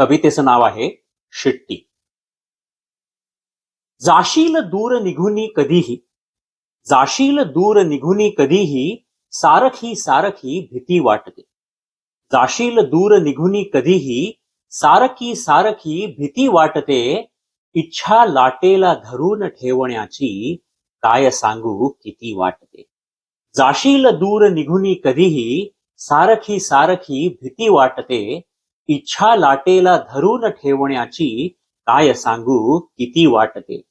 कवितेचं नाव आहे शिट्टी. जाशील दूर निघुनी कधीही जाशील दूर निघुनी कधीही सारखी सारखी भीती वाटते. जाशील दूर निघुनी कधीही सारखी सारखी भीती वाटते इच्छा लाटेला धरून ठेवण्याची काय सांगू किती वाटते. जाशील दूर निघुनी कधीही सारखी सारखी भीती वाटते इच्छा लाटेला धरून ठेवण्याची काय सांगू किती वाटते.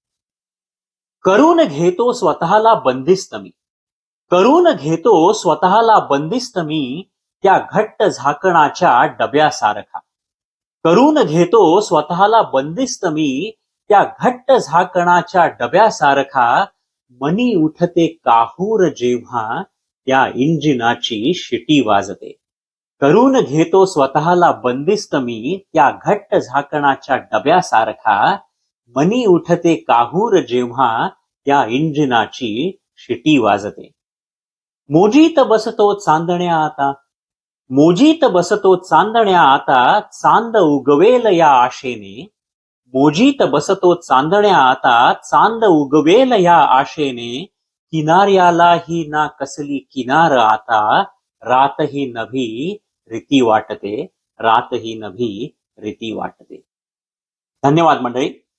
करून घेतो स्वतःला बंदिस्त मी. करून घेतो स्वतःला बंदिस्त मी त्या घट्ट झाकणाच्या डब्यासारखा. करून घेतो स्वतःला बंदिस्त मी त्या घट्ट झाकणाच्या डब्यासारखा. मनी उठते काहूर जेव्हा त्या इंजिनाची शिटी वाजते. करून घेतो स्वतःला बंदिस्त मी त्या घट्ट झाकणाच्या डब्यासारखा. मनी उठते काहूर जेव्हा त्या इंजिनाची शिटी वाजते. मोजीत बसतो चांदण्या आता. मोजीत बसतो चांदण्या आता चांद उगवेल या आशेने. मोजीत बसतो चांदण्या आता चांद उगवेल या आशेने. किनाऱ्यालाही ना कसली किनार आता रातही नभी रीती वाटते रातही नभी रीती वाटते. धन्यवाद मंडळी.